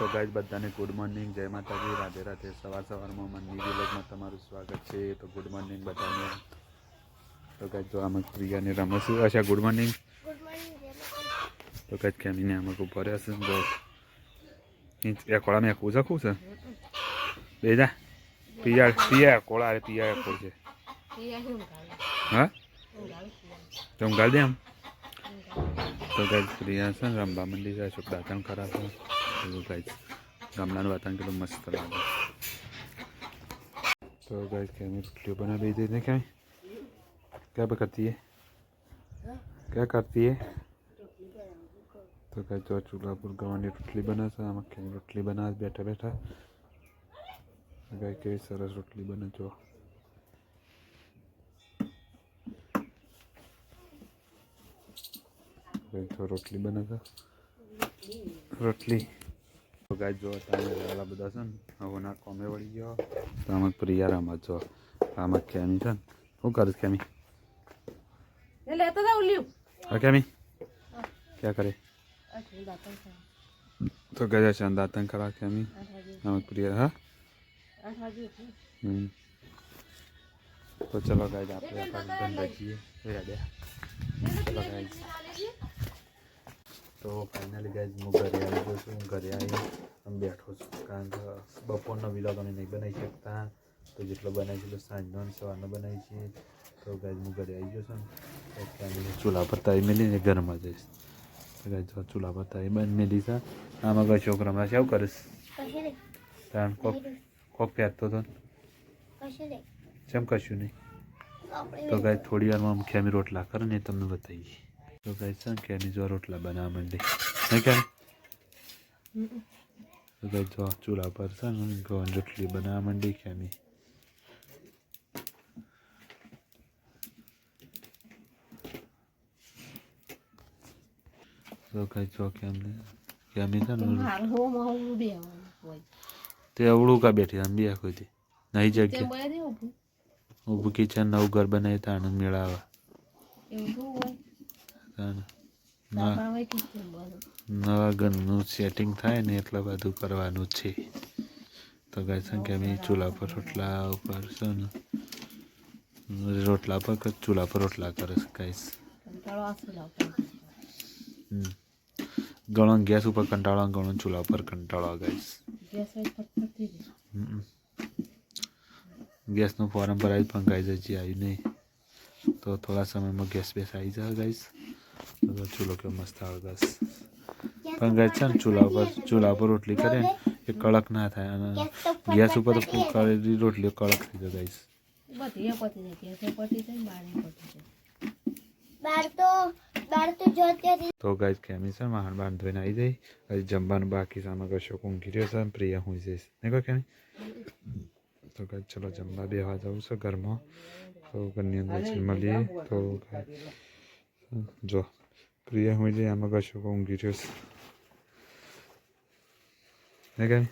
તો ગાઈઝ બધાને good morning જય માતાજી. રાધે રાધે. સવાર સવારમાં મનની વિલોગમાં તમારું સ્વાગત છે. તો ગુડ મોર્નિંગ બધાને. તો ગાઈઝ જો આમાં પ્રિયાને રમશું. અચ્છા ગુડ મોર્નિંગ તો ગાઈઝ કેમીને આમાં ઊભો હશે. જો. એ કોળામાં એકું છે છે? બે જા. પિયા પિયા કોળા અરે પિયા એકું છે. હા? તો હું ગાળ દે આમ તો ગાઈઝ પ્રિયા છે રમવા મંડી જાય છે. દાંતણ ખરાબ છે. એવું ગાઈઝ ગામડાનું વાતાવરણ કેટલું મસ્ત લાગે તો ગાઈઝ કેમી રોટલીઓ બનાવી दी ने क्या क्या करती है क्या करती है તો ગાઈઝ જો ચૂલા પર ગવાની રોટલી બને છે આમાં કેમી રોટલી બનાવે છે બેઠા બેઠા ગાય કેવી સરસ રોટલી બને જો ગાઈઝ જો રોટલી બને છે રોટલી તો ગાય જો વાળા બધા છે ને હવે ના કોમે વળી ગયો. તો આમાં પ્રિયા રામા જો આમાં કેમી છે ને. શું કરીશ કેમી? લેતો જાવ લ્યુ. હા કેમી? ક્યાં કરે? તો ગયા છે દાંતન ખરા કેમી? આમાં પ્રિયા હા? હમ. તો ચલો ગાય આપણે ધંધા જઈએ ચલો ગાય. તો ફાઇનલી ગાઈઝ હું ઘરે આવી ગયો છું. ઘરે આવી આમ બેઠો છું. કારણ કે બપોરનો વિલોગ અમે નહીં બનાવી શકતા. તો જેટલો બનાવી એટલો સાંજનો અને સવારનો બનાવી છીએ. તો ગાઈઝ હું ઘરે આવી ગયો છું. ને તો ચૂલા પર તાવી મેલીને ઘરમાં જઈશ. તો ગાઈઝ ચૂલા પર તાવી બંધ મેલી છે. આમાં કોઈ છોકરામાં શું કરીશ કારણ કોક કોક પહેરતો હતો ને. જેમ કશું નહીં? તો ગાય થોડી વારમાં અમે રોટલા કરે ને તમને બતાવીએ તો ગાય છે ને જો રોટલા બનાવવા માંડી કેમ તો ગાય જો ચૂલા પર છે ગવન રોટલી બનાવવા માંડી ખેમી તો ગાય જો કેમ કેમી છે ને તે અવળું કા બેઠી આમ બે કોઈ નહીં જગ્યા ઊભું કિચન નવું ઘર બનાવી તો આનંદ મેળાવા એવું હોય બોલો? નવા ઘરનું સેટિંગ થાય ને એટલે બધું કરવાનું છે. તો ગાય સંખ્યા મેં અમે ચૂલા પર રોટલા ઉપર છે ને રોટલા પર ચૂલા પર રોટલા કરે છે ગાઈસ ઘણો ગેસ ઉપર કંટાળો ઘણો ચૂલા પર કંટાળો ગાઈસ ગેસનું ફોરમ ભરાય પણ ગાઈસ હજી આવ્યું નહીં. તો થોડા સમયમાં ગેસ બેસ આવી જાય ગાઈસ તો ચૂલો કે મસ્ત આવે પણ ગાઈસ છે ને ચૂલા ઉપર ચૂલા ઉપર રોટલી કરે ને એ કડક ના થાય અને ગેસ ઉપર તો કરેલી રોટલી કડક થઈ જાય ગાઈસ બધી પતી જાય પતી જાય બારે પતી જાય તો ગાઈસ કેમી છે માણ બાન ધોઈને આવી જઈ. હજી જમવાનું બાકી સામે કશો ઊંઘી રહ્યો છે પ્રિયા હું જઈશ. ને કહો કેમી? તો ગાઈસ ચલો જમવા બેવા જવું છે ઘરમાં. તો ઘરની અંદર મળીએ. તો જો, પ્રિયા હું જે આમાં કશું ઊંઘી રહ્યો છે કેમી.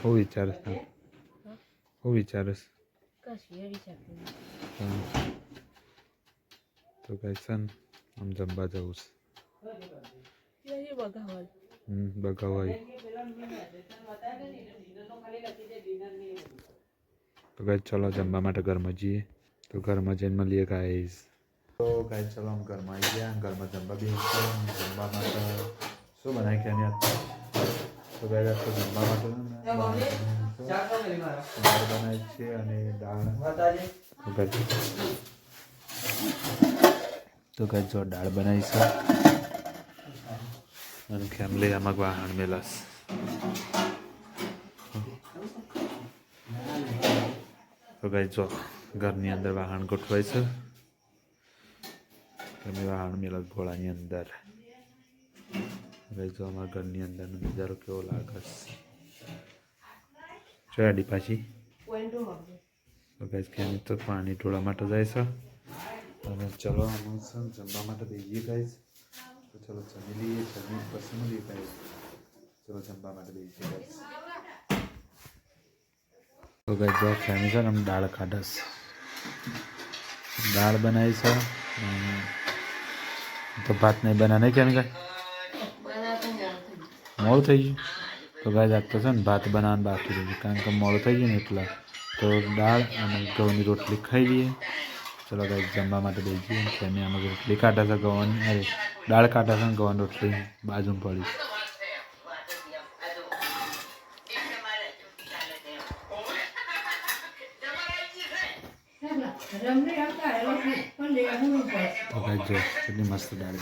હું વિચારે છે હું વિચારે છે કશું એ વિચારતું નહીં. હા. તો ગાઈસ છે આમ જમવા જવું છે બગાવાય તો ગાઈસ ચલો જમવા માટે ઘરમાં જઈએ તો ઘરમાં જઈને મળીએ ગાઈસ તો ગાઈસ ચલો આમ ઘરમાં આવી ગયા ઘરમાં જમવા બી જમવા માટે શું બનાવી કે આજ તો ગાઈસ આજ તો જમવા માટે દાળ બનાવી છે. અને દાળ. તો ગાઈસ તો જો દાળ બનાવી છે. અને ફેમિલી આમાં વાહન મેલાસ તો ગાઈ જો ઘરની અંદર વાહન ગોઠવાય છે. અમે વાહન મેળવ ભોળાની અંદર. હવે જો અમારા ઘરની અંદરનો નજારો કેવો લાગે છે. પાછી પોઈન્ટો માગજો તો ગાઈસ કે તો પાણી ઢોળા માટે જાય છે. અને ચલો અમે છે જમવા માટે બેસીએ ગાઈસ તો ચલો જમી લઈએ જમી પછી મળીએ ગાઈસ ચલો જમવા માટે બેસીએ ગાઈસ તો ગાઈસ જો ફેમિલી છે ને દાળ દાળ કાઢસ દાળ બનાવી છે. તો ભાત નહીં બના. નહીં કેમ કાંઈ મોડું થઈ ગયું. તો ગાય જાગતો છે ને ભાત બનાવવાનું બાકી રહ્યું કારણ કે મોડું થઈ ગયું ને એટલે તો દાળ અને ઘઉંની રોટલી ખાઈ લઈએ. ચલો ગાય જમવા માટે દઈ જઈએ. અમે રોટલી કાઢા છે ઘઉંની દાળ કાઢા છે ને ઘઉંની રોટલી બાજુમાં પડી. જો કેટલી મસ્ત દાળ.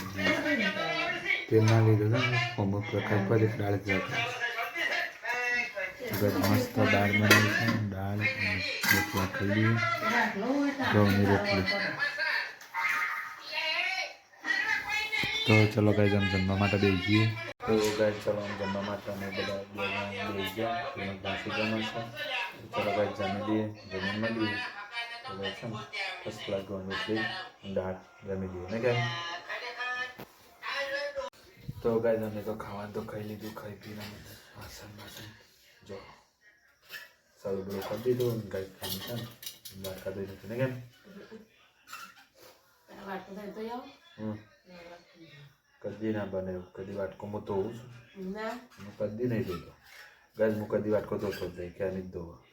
તેલના લીધું ને અમુક પ્રકાર પર એક દાળ જ રાખે. ગાય મસ્ત દાળ બનાવી છે. દાળ રોટલા ખાઈ ઘઉંની રોટલી. તો ચલો ગાય આમ જમવા માટે બે જઈએ. તો ગાય ચલો આમ જમવા માટે અમે બધા બે ગયા. ઘાસી જમા છે. ચલો ગાય જમી દઈએ જમીન મળીએ તો ગાય છે ને ફર્સ્ટ ક્લાસ ઘઉંની રોટલી દાળ જમી લઈએ ને ગાય તો ગાય અમે તો ખાવાનું તો ખાઈ લીધું ખાઈ પીને વાસણ વાસણ જો સારું બધું કરી દીધું ગાય ખાઈ છે ને બહાર કાઢી દીધું ને કેમ વાટકો થાય તો આવો હમ કદી ના બને કદી વાટકો હું ધોઉં છું કદી નહીં ધોતો ગાય હું કદી વાટકો ધોતો જ નહીં ક્યાં નહીં ધોવા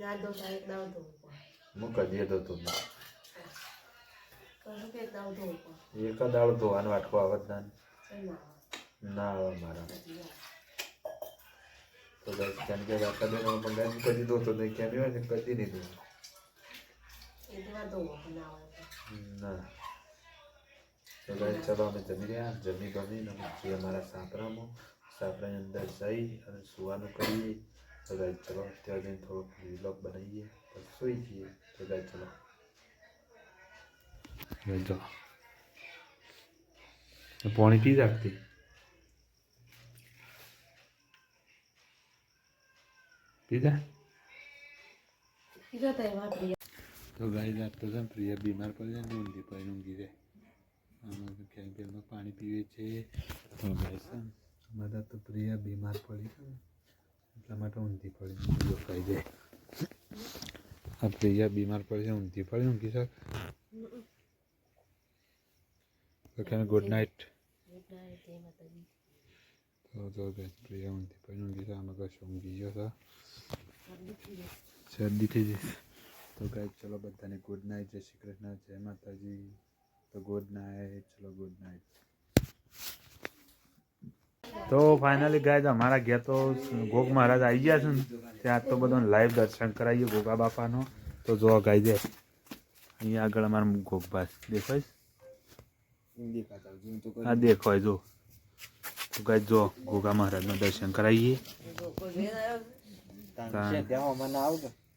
ના દો તારે એક દાવ ધોવું પડે હું કદી ધોતો જ નહીં કહું કે એક દાળ ધોવાનો વાટકો આવે જ ના તો ના આવે. ના મારા. તો ગાય ક્યાં કે વાટકા દે પણ કદી ધોતો નહીં કેમ હોય ને કદી નહીં ધોવા ના તો. ના તો ગાય ચલો અમે જમી રહ્યા જમી અમે છીએ અમારા સાપરામાં સાપરાની અંદર જઈ અને સુવાનું કરીએ તો ગાય ચલો ત્યાં જઈને થોડોક વિલોગ બનાવીએ પછી સુઈ જઈએ તો ગાય ચલો જો પાણી પી રાખતી પીધા તો એમાં પ્રિય તો ગાય જાતો છે પ્રિય બીમાર પડી જાય ને ઊંઘી પડીને ઊંઘી જાય આમાં ક્યાંક પાણી પીવે છે તો ગાય છે ને અમારા તો પ્રિય બીમાર પડી છે એટલા માટે ઊંધી પડી. દુખાઈ ખાઈ જાય આ પ્રિય બીમાર પડી છે ઊંઘી પડી. ઊંઘી સર ગુડ નાઇટ તો તો પડી ઊંઘી કશું ઊંઘી ગયો શરદી થઈ જઈશ તો ગાય ચલો બધાને ગુડ નાઇટ જય શ્રી કૃષ્ણ. જય માતાજી. તો ગુડ નાઇટ ચલો ગુડ નાઇટ તો ફાઇનલી ગાય અમારા ઘેર તો ગોગ મહારાજ આવી ગયા છે ને ત્યાં તો બધો લાઈવ દર્શન કરાવીએ ગોગા બાપાનો. તો જો ગાય દે અહીંયા આગળ અમારા ગોગભાસ દેખાય છે? હા દેખાય જો. તો ગાય જો ગોગા મહારાજનું દર્શન કરાવીએ.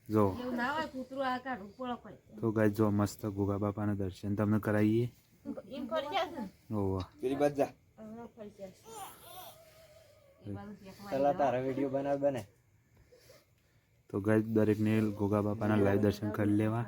જો. તો ગાય જો મસ્ત ગોગા બાપાના દર્શન તમને કરાવીએ. એમ કરી તારા વીડિયો બનાવ બને. તો ગાય દરેકને ગોગા બાપાના લાઈવ દર્શન કરી લેવા.